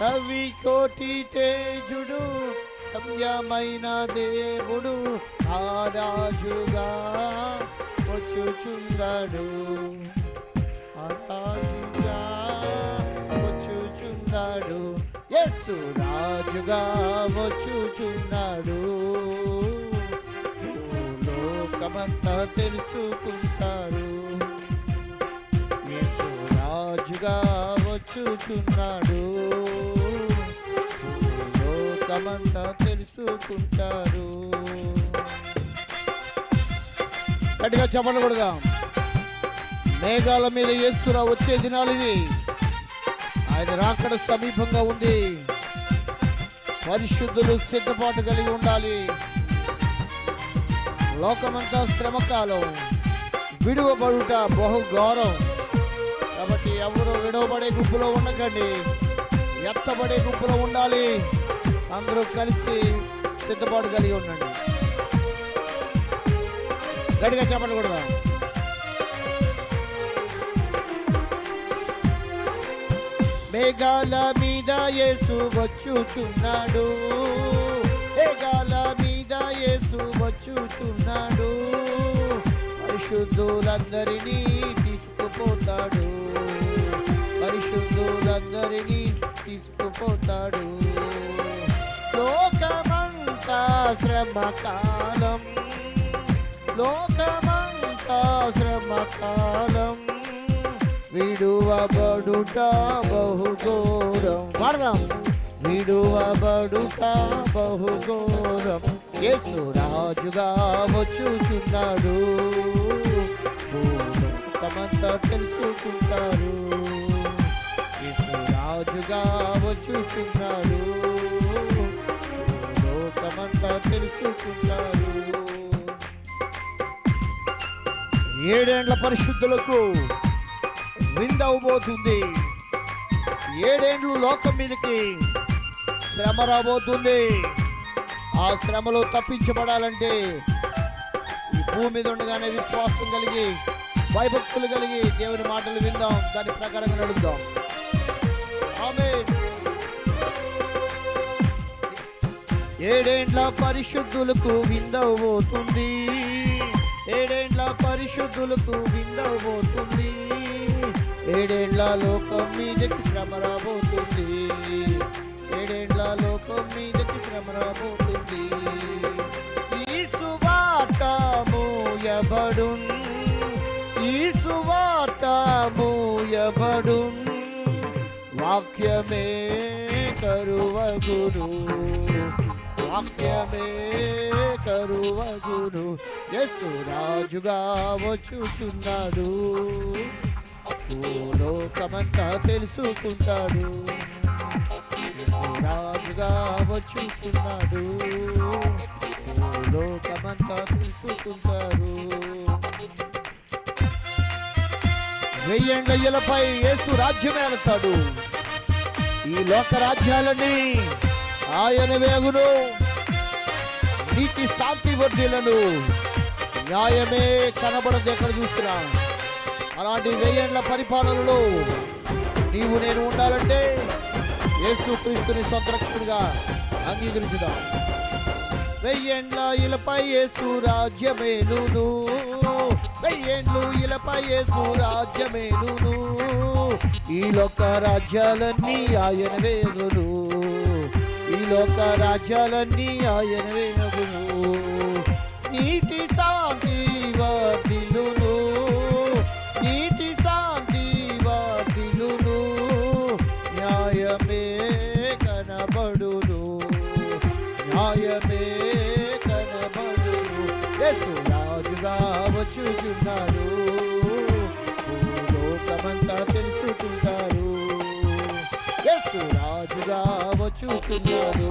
రవి కోటి తేజుడు రమ్యమైన దేవుడు ఆ రాజుగా వచ్చుచున్నాడు ఆ రాజుగా వచ్చుచున్నాడు ఎస్సు రాజుగా వచ్చుచున్నాడు లోకమంతా తెలుసుకుంటారు ఎస్సు రాజుగా వచ్చుచున్నాడు లోకమంతా తెలుసుకుంటారు. గట్టిగా చెప్పకూడదా మేఘాల మీద యేసురా వచ్చే దినాలు ఇవి. ఆయన రాకడ సమీపంగా ఉంది. పరిశుద్ధులు సిద్ధపాటు కలిగి ఉండాలి. లోకమంతా శ్రమకాలం. విడువబడుట బహు గౌరవం కాబట్టి ఎవరు విడవబడే గుంపులో ఉండకండి. ఎత్తబడే గుంపులో ఉండాలి. అందరూ కలిసి సిద్ధపాటు కలిగి ఉండండి. గడిగా చెప్పండి కూడా. మేఘాల మీద యేసు వచ్చుచున్నాడు. మేఘాల మీద యేసు వచ్చుచున్నాడు. పరిశుద్ధులందరినీ తీసుకుపోతాడు. పరిశుద్ధులందరినీ తీసుకుపోతాడు. లోకమంతా శ్రమకాలం. లోకమంతా శ్రమకాలం. విడువబడుట బహుఘోరం వాడదాం. విడువబడుట బహుఘోరం యేసు రాజుగా వచ్చుచున్నాడు. తమంతా తెలుసుకుంటారు. యేసు రాజుగా వచ్చుచున్నాడు. లోకమంతా తెలుసుకుంటారు. ఏడేండ్ల పరిశుద్ధులకు విందవబోతుంది ఏడేండ్లు లోకం మీదకి శ్రమ రాబోతుంది. ఆ శ్రమలో తప్పించబడాలంటే ఈ భూమి మీద ఉండగానే విశ్వాసం కలిగి భయభక్తులు కలిగి దేవుని మాటలు విందాం దాని ప్రకారంగా నడుద్దాం. ఆమె ఏడేండ్ల పరిశుద్ధులకు విందవబోతుంది ఏడేండ్ల పరిశుద్ధులకు విందవబోతుంది ఏడేండ్ల లోకం మీదకి శ్రమ రాబోతుంది. ఏడేండ్ల లోకం మీదకి శ్రమ రాబోతుంది. ఈ సువార్త మూయబడు ఈ సువార్త మూయబడు వాక్యమే కరువగురు వాక్యమే కరువగురు యసు రాజుగా వచ్చుచున్నాడు లోకమంతా తెలుసుకుంటాడు. రాజుగా వచ్చుచున్నాడు లోకమంతా చూసుకుంటారు. వెయ్యండయ్యలపై యేసు రాజ్యమే వెళ్తాడు ఈ లోక రాజ్యాలని ఆయన వేగును. నీటి శాంతి వర్ధిలను న్యాయమే కనబడదు ఎక్కడ చూసినా. అలాంటి వెయ్యేండ్ల పరిపాలనలో నీవు నేను ఉండాలంటే యేసు క్రీస్తుని సంరక్షకుడిగా అంగీకరించుదాం. వెయ్యేండ్ల ఇలపై యేసు రాజ్యమేను వెయ్యేండ్లు ఇలపై యేసు రాజ్యమేను ఈ లోక రాజ్యాలన్నీ ఆయన వేగును ఈ లోక రాజ్యాలన్నీ ఆయన వేగును నీతి సా న్యాయమే కనబడును యేసు రాజుగా వచ్చుచున్నాడు భూలోకమంతా తెలుసుకుంటారు యేసు రాజుగా వచ్చుచున్నారు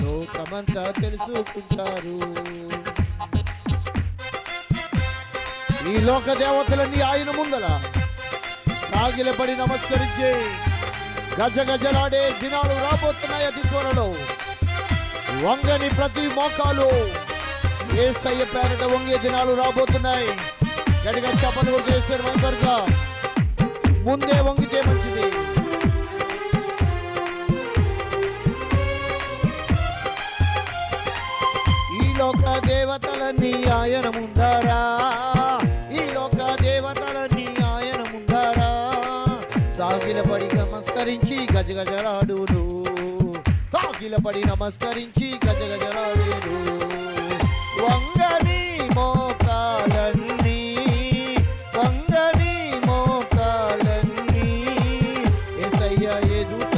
లోకమంతా తెలుసుకుంటారు ఈ లోక దేవతలన్నీ ఆయన ముందల. సాగిలపడి నమస్కరించే గజ గజలాడే దినాలు రాబోతున్నాయి అతి త్వరలో. వంగని ప్రతి మోకాలు. ఏసయ్య పేరట వంగే దినాలు రాబోతున్నాయి. గడిగా చపలు కూడా చేశారు మనకరుగా ముందే వంగితే మంచిది. ఈ లోక దేవతలన్నీ ఆయన ముందారా. ఈ లోక దేవతలన్నీ ఆయన ముందారా. సాగిలపడి నమస్కరించి గజగజలాడును. సాగిలపడి నమస్కరించి గజగజలాడును వంగని మోకాలన్నీ వంగని మోకాలన్నీ ఎసయ్య ఎదుట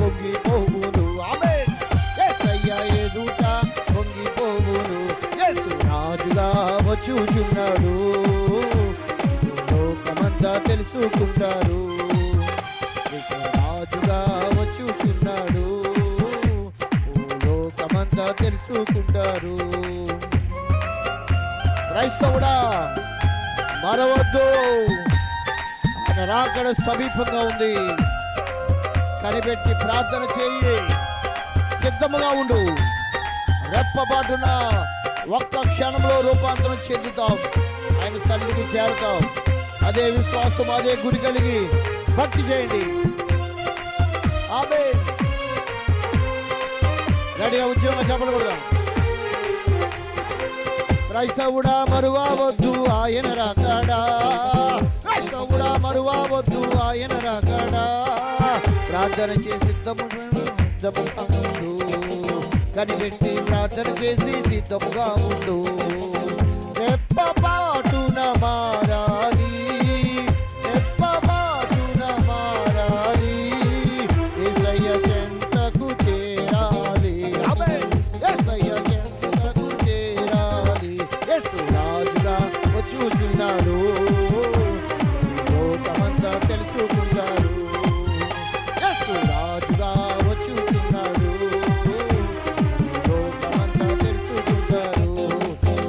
వంగిపోవును ఆమేన్. ఎసయ్య ఎదుట వంగిపోవును యేసు రాజుగా వచ్చుచున్నాడు. లోకమంతా తెలుసుకుంటారు. రాజుగా వచ్చుచున్నాడు. లోకమంతా తెలుసుకుంటారు. క్రైస్తవుడా మరవద్దు. ఆయన రాకడ సమీపంగా ఉంది. కనిపెట్టి ప్రార్థన చేయి. సిద్ధముగా ఉండు. రెప్పబాటున ఒక్క క్షణంలో రూపాంతరం చెందుతాం. ఆయన సన్నిధికి చేరుతాం. అదే విశ్వాసం అదే గురి కలిగి భక్తి చేయండి. ఆమె రెడీగా ఉద్యోగం చెప్పకూడదాం క్రైస్తవుడా మరువవద్దు ఆయన రాకడా. క్రైస్తవుడా మరువవద్దు ఆయన రాకడా. ప్రార్థన చేసి సిద్ధముగా ఉండు కనిపెట్టి ప్రార్థన చేసి సిద్ధముగా ఉండు. రెప్పపాటున పాటున మారా రాజుగా వచ్చుచున్నాడు. లోకమంతా తెలుసుకుంటారు.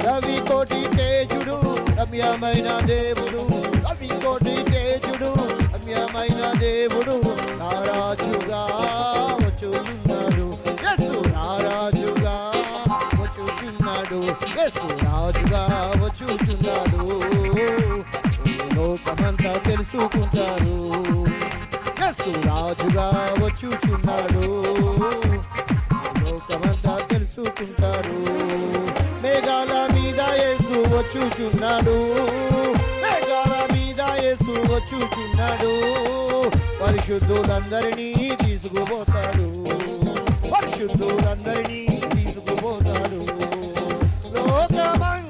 రవి కోటి తేజుడు రమ్యమైన దేవుడు. రవి కోటి తేజుడు రమ్యమైన దేవుడు. నారాజుగా వచ్చుచున్నాడు. యేసు నారాజుగా వచ్చుచున్నాడు. యేసు రాజుగా వచ్చుచున్నాడు. లోకమంతా తెలుసుకుంటారు. రాజుగా వచ్చుచున్నాడు లోకమంతా తెలుసుకుంటారు మేఘాల మీద యేసు వచ్చుచున్నాడు. మేఘాల మీద యేసు వచ్చుచున్నాడు. పరిశుద్ధులందరినీ తీసుకుపోతాడు. పరిశుద్ధులందరినీ తీసుకుపోతాడు. లోకమంతా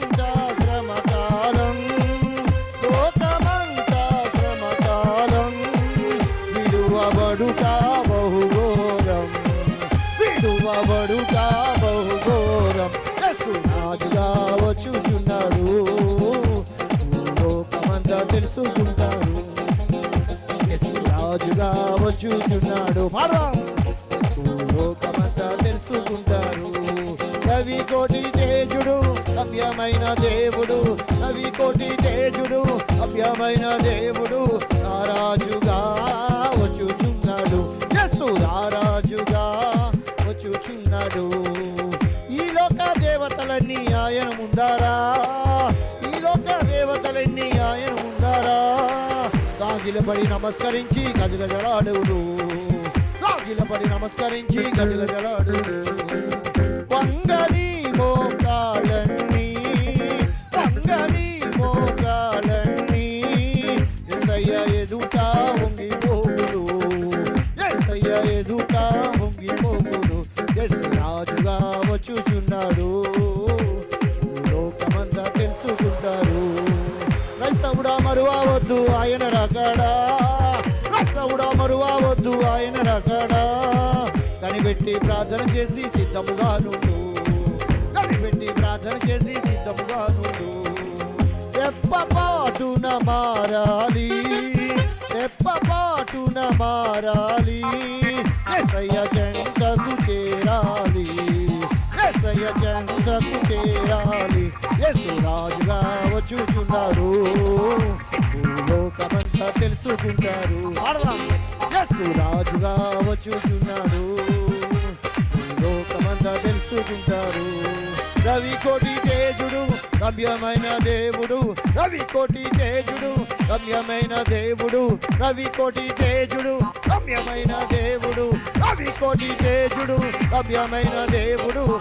విడువబడుట బహుఘోరం. యేసు వచ్చుచున్నాడు. లోకమంతా తెలుసుకుంటారు రాజుగా వచ్చుచున్నాడు. లోకమంతా తెలుసుకుంటారు రవి కోటి తేజుడు అభ్యమైన దేవుడు. రవి కోటి తేజుడు అభ్యమైన దేవుడు. రారాజుగా వచ్చుచున్నాడు. యస్సు రారాజుగా ఉన్నాడు. ఈ లోక దేవతలన్నీ ఆయన ముందారా? ఈ లోక దేవతలన్నీ ఆయన ముందారా? సాగిలపడి నమస్కరించి గజగజలాడుడు. సాగిలపడి నమస్కరించి గజగజలాడు వంగలి చూచున్నాడు. లోకమంతా తెలుసుకుంటారు. క్రైస్తవుడా మరువద్దు ఆయన రకడా? క్రైస్తవుడా మరువద్దు ఆయన రకడా? కనిపెట్టి ప్రార్థన చేసి సిద్ధముగా నుండు. కనిపెట్టి ప్రార్థన చేసి సిద్ధముగా నుండు. ఎప్పపాటున మారాలి. రెప్పపాటున మారాలి. ఎసయ్య ఎసయ్య చేరాలి యేసు రాజుగా వచ్చుచున్నారు. లోకమంతా తెలుసుకుంటారు. యేసు రాజుగా వచ్చుచున్నాడు లోకమంతా తెలుసుకుంటారు. రవి కోటి తేజుడు గమ్యమైన దేవుడు. రవి కోటి తేజుడు గమ్యమైన దేవుడు. రవి కోటి తేజుడు గమ్యమైన దేవుడు. రవి కోటి తేజుడు గమ్యమైన దేవుడు.